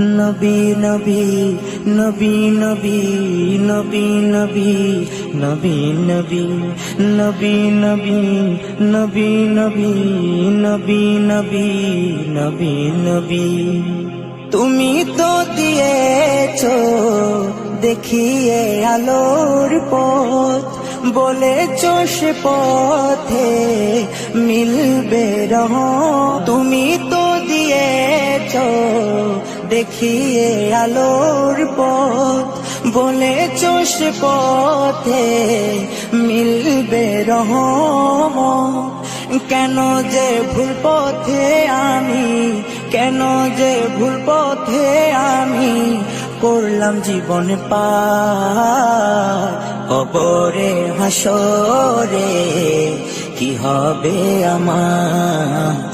নবী নবী নবী নবী নবী নবী নবী নবী নবী নবী নবী নবী নবী নবী নবী নবী তুমি তো দিয়েছ দেখিয়ে আলোর পথ বলেছ সে পথে মিলবে রহ তুমি তো দিয়েছ দেখিয়ে আলোর পথ বলে চোষ পথে মিলবে রহম। কেন যে ভুল পথে আমি, কেন যে ভুল পথে আমি করলাম জীবন পা হাসরে কি হবে আমার?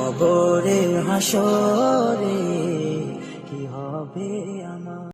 কবরে হাসরে কি হবে আমার?